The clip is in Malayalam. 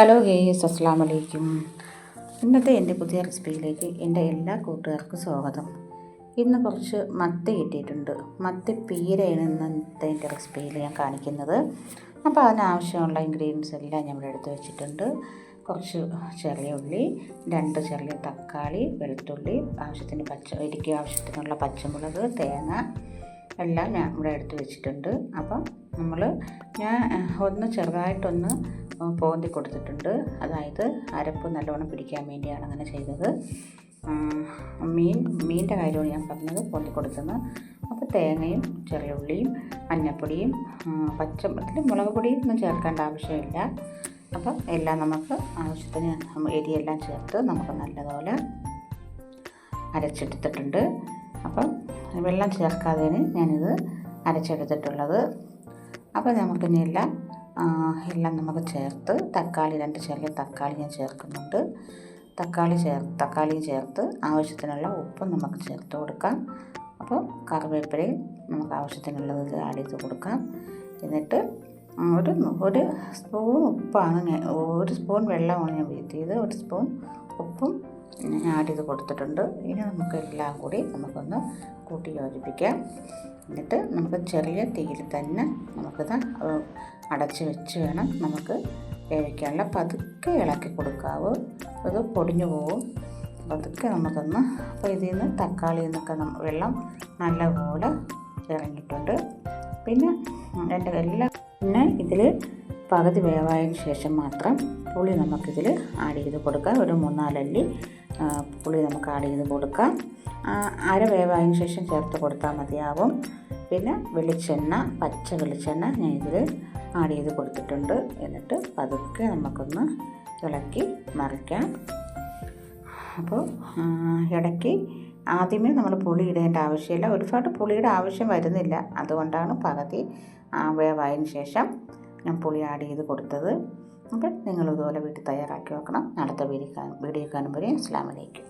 ഹലോ ഗേസ് അസ്സാം വലൈക്കും ഇന്നത്തെ എന്റെ പുതിയ റെസിപ്പിയിലേക്ക് എന്റെ എല്ലാ കൂട്ടുകാർക്കും സ്വാഗതം. ഇന്ന് കുറച്ച് മത്തി കിട്ടിയിട്ടുണ്ട്. മത്തി പീരയാണ് ഇന്നത്തെ എന്റെ റെസിപ്പിയിൽ ഞാൻ കാണിക്കുന്നത്. അപ്പോൾ അതിനാവശ്യമുള്ള ഇൻഗ്രീഡിയൻസ് എല്ലാം ഇവിടെ എടുത്ത് വെച്ചിട്ടുണ്ട്. കുറച്ച് ചെറിയ ഉള്ളി രണ്ട് ചെറിയ തക്കാളി വെളുത്തുള്ളി ആവശ്യത്തിന് പച്ച ഇരിക്കുക ആവശ്യത്തിനുള്ള പച്ചമുളക് തേങ്ങ എല്ലാം ഞാൻ ഇവിടെ എടുത്ത് വെച്ചിട്ടുണ്ട്. അപ്പം നമ്മൾ ഞാൻ ഒന്ന് ചെറുതായിട്ടൊന്ന് പോന്തി കൊടുത്തിട്ടുണ്ട്. അതായത് അരപ്പ് നല്ലവണ്ണം പിടിക്കാൻ വേണ്ടിയാണ് അങ്ങനെ ചെയ്തത്. മീൻ മീനിന്റെ കാര്യമാണ് ഞാൻ പറഞ്ഞത് പോന്തി കൊടുക്കുന്നത് അപ്പോൾ തേങ്ങയും ചെറിയ ഉള്ളിയും മഞ്ഞപ്പൊടിയും പച്ചമുളകിൽ മുളക് പൊടിയും ഒന്നും ചേർക്കേണ്ട ആവശ്യമില്ല. അപ്പം എല്ലാം നമുക്ക് ആവശ്യത്തിന് എരിയെല്ലാം ചേർത്ത് നമുക്ക് നല്ലതുപോലെ അരച്ചെടുത്തിട്ടുണ്ട്. അപ്പം വെള്ളം ചേർക്കാതെയാണ് ഞാനിത് അരച്ചെടുത്തിട്ടുള്ളത്. അപ്പോൾ നമുക്കിനി എല്ലാം എല്ലാം നമുക്ക് ചേർത്ത് തക്കാളി രണ്ട് ചെറിയ തക്കാളി ഞാൻ ചേർക്കുന്നുണ്ട്. തക്കാളി ചേർ തക്കാളി ചേർത്ത് ആവശ്യത്തിനുള്ള ഉപ്പും നമുക്ക് ചേർത്ത് കൊടുക്കാം. അപ്പോൾ കറിവേപ്പിലയും നമുക്ക് ആവശ്യത്തിനുള്ളത് ആഡ് ചെയ്ത് കൊടുക്കാം. എന്നിട്ട് ഒരു ഒരു സ്പൂൺ ഉപ്പാണ് ഞാൻ ഒരു സ്പൂൺ വെള്ളമാണ് ഞാൻ വീട്ടിയത് ഒരു സ്പൂൺ ഉപ്പും ആഡ് ചെയ്ത് കൊടുത്തിട്ടുണ്ട്. ഇനി നമുക്ക് എല്ലാം കൂടി നമുക്കൊന്ന് കൂട്ടി യോജിപ്പിക്കാം. എന്നിട്ട് നമുക്ക് ചെറിയ തീയിൽ തന്നെ നമുക്കിത് അടച്ച് വെച്ച് വേണം നമുക്ക് വേവിക്കാനുള്ള. പതുക്കെ ഇളക്കി കൊടുക്കാവൂ. അത് പൊടിഞ്ഞു പോകും പതുക്കെ നമുക്കൊന്ന് അപ്പോൾ ഇതിൽ നിന്ന് തക്കാളിയിൽ നിന്നൊക്കെ വെള്ളം നല്ലപോലെ ഇറങ്ങിയിട്ടുണ്ട്. പിന്നെ എന്റെ എല്ലാ പിന്നെ ഇതിൽ പകുതി വേവായതിന് ശേഷം മാത്രം പുളി നമുക്കിതിൽ ആഡ് ചെയ്ത് കൊടുക്കാം. ഒരു മൂന്നാലല്ലി പുളി നമുക്ക് ആഡ് ചെയ്ത് കൊടുക്കാം. അര വേവായതിന് ശേഷം ചേർത്ത് കൊടുത്താൽ മതിയാവും. പിന്നെ വെളിച്ചെണ്ണ പച്ച വെളിച്ചെണ്ണ ഞാൻ ഇതിൽ ആഡ് ചെയ്ത് കൊടുത്തിട്ടുണ്ട്. എന്നിട്ട് പതുക്കെ നമുക്കൊന്ന് ഇളക്കി മറിക്കാം. അപ്പോൾ ഇടയ്ക്ക് ആദ്യമേ നമ്മൾ പുളി ഇടേണ്ട ആവശ്യമില്ല. ഒരുപാട് പുളിയുടെ ആവശ്യം വരുന്നില്ല. അതുകൊണ്ടാണ് പകുതി വേവായതിന് ശേഷം ഞാൻ പുളി ആഡ് ചെയ്ത് കൊടുത്തത്. അപ്പം നിങ്ങളിതുപോലെ വീട്ടിൽ തയ്യാറാക്കി വെക്കണം. അടുത്ത വീഡിയോ വീഡിയോ കാണുമ്പോഴേ അസ്ലാമലേക്കും